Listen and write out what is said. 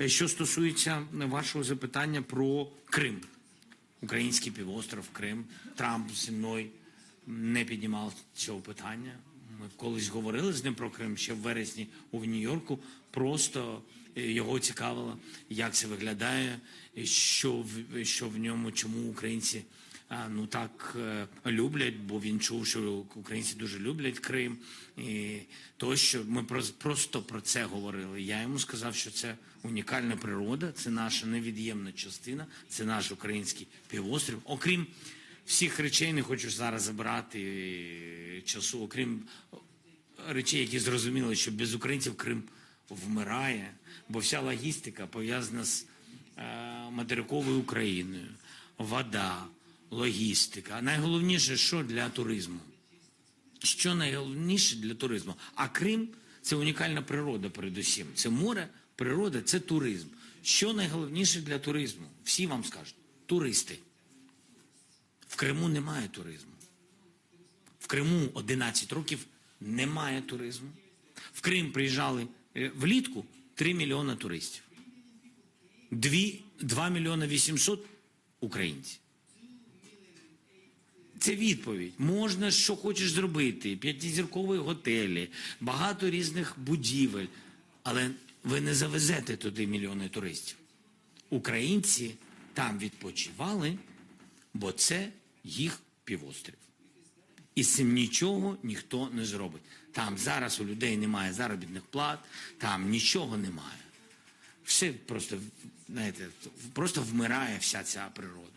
Е, Що стосується вашого запитання про Крим, український півостров Крим, Трамп зі мною не піднімав цього питання. Ми колись говорили з ним про Крим ще в вересні у Нью-Йорку. Просто е, його цікавило, як це виглядає, що в що в ньому, чому українці ну так е, люблять, бо він чув, що українці дуже люблять Крим. І тощо ми просто про це говорили. Я йому сказав, що це унікальна природа, це наша невід'ємна частина, це наш український півострів. Окрім всіх речей, не хочу зараз забирати е, часу, окрім речей, які зрозуміли, що без українців Крим вмирає, бо вся логістика пов'язана з е, материковою Україною, вода, логістика. Найголовніше, що для туризму. Що найголовніше для туризму? А Крим це унікальна природа, передусім. Це море, природа, це туризм. Що найголовніше для туризму? Всі вам скажуть туристи. В Криму немає туризму. В Криму 11 років немає туризму. В Крим приїжджали е, влітку 3 мільйони туристів. 2, 2 мільйони 800 українців. Це відповідь. Можна що хочеш зробити, п'ятизіркові готелі, багато різних будівель, але ви не завезете туди мільйони туристів. Українці там відпочивали, бо це їх півострів. І з цим нічого ніхто не зробить. Там зараз у людей немає заробітних плат, там нічого немає. Все просто, знаєте, просто вмирає вся ця природа.